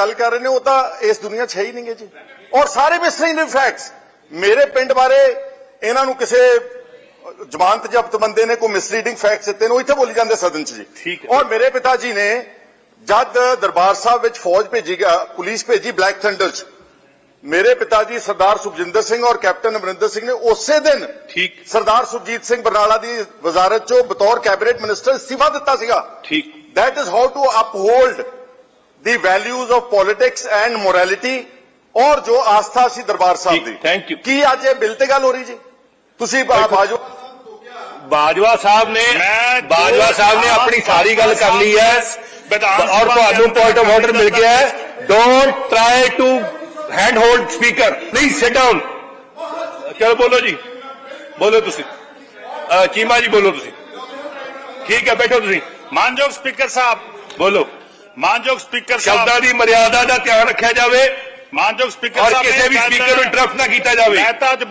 ਗੱਲ ਕਰ ਰਹੇ ਨੇ ਉਹ ਤਾਂ ਇਸ ਦੁਨੀਆ 'ਚ ਹੈ ਹੀ ਨਹੀਂਗੇ ਜੀ। ਔਰ ਸਾਰੇ ਮਿਸਲਿੰਗ ਫੈਕਟਸ ਮੇਰੇ ਪਿੰਡ ਬਾਰੇ ਇਹਨਾਂ ਨੂੰ ਕਿਸੇ ਜ਼ਮਾਨਤ ਜ਼ਬਤ ਬੰਦੇ ਨੇ ਕੋਈ ਮਿਸਲੀਡਿੰਗ ਫੈਕਟਸ ਦਿੱਤੇ ਨੇ ਉਹ ਇੱਥੇ ਬੋਲੀ ਜਾਂਦੇ ਸਦਨ 'ਚ ਜੀ। ਔਰ ਮੇਰੇ ਪਿਤਾ ਜੀ ਨੇ ਜਦ ਦਰਬਾਰ ਸਾਹਿਬ ਵਿੱਚ ਫੌਜ ਭੇਜੀ ਗਿਆ ਪੁਲਿਸ ਭੇਜੀ ਬਲੈਕ ਥੰਡਰ 'ਚ ਮੇਰੇ ਪਿਤਾ ਜੀ ਸਰਦਾਰ ਸੁਖਜਿੰਦਰ ਸਿੰਘ ਔਰ ਕੈਪਟਨ ਅਮਰਿੰਦਰ ਸਿੰਘ ਨੇ ਉਸੇ ਦਿਨ ਠੀਕ। ਸਰਦਾਰ ਸੁਰਜੀਤ ਸਿੰਘ ਬਰਨਾਲਾ ਦੀ ਵਜ਼ਾਰਤ 'ਚੋਂ ਬਤੌਰ ਕੈਬਨਿਟ ਮਿਨਿਸਟਰ ਇਸਤੀਫਾ ਦਿੱਤਾ ਸੀਗਾ। ਠੀਕ। That is how to uphold the values of politics and morality ਔਰ ਜੋ ਆਸਥਾ ਸੀ ਦਰਬਾਰ ਸਾਹਿਬ ਦੀ thank you. ਕੀ ਅੱਜ ਇਹ ਬਿੱਲ ਤੇ ਗੱਲ ਹੋ ਰਹੀ ਜੀ ਤੁਸੀਂ ਬਾ- ਬਾਜੋ ਬਾਜਵਾ ਸਾਹਿਬ ਨੇ ਮੈਂ ਬਾਜਵਾ ਸਾਹਿਬ ਨੇ ਆਪਣੀ ਸਾਰੀ ਗੱਲ ਕਰ ਲਈ ਹੈ ਵਿਧਾਨ ਔਰ ਤੁਹਾਨੂੰ ਦੇ ਪੁਆਇੰਟ ਆਫ ਆਰਡਰ ਮਿਲ ਗਿਆ ਹੈ don't try to hand hold speaker please sit down ਚਲੋ ਬੋਲੋ ਜੀ ਬੋਲੋ ਤੁਸੀਂ ਚੀਮਾ ਜੀ ਬੋਲੋ ਤੁਸੀਂ ਠੀਕ ਹੈ ਬੈਠੋ ਤੁਸੀਂ ਮਾਨਯੋਗ ਸਪੀਕਰ ਸਾਹਿਬ ਬੋਲੋ ਮਾਨਯੋਗ ਸਪੀਕਰ ਸਾਹਿਬ ਸ਼ਬਦਾਂ ਦੀ ਮਰਿਆਦਾ ਦਾ ਧਿਆਨ ਰੱਖਿਆ ਜਾਵੇ ਮਾਨਯੋਗ ਸਪੀਕਰ ਔਰ ਸਾਹਿਬ ਕਿਸੇ ਵੀ ਸਪੀਕਰ ਨੂੰ ਇੰਟਰਫਟ ਨਾ ਕੀਤਾ ਜਾਵੇ। ਮੈਂ ਤਾਂ ਅੱਜ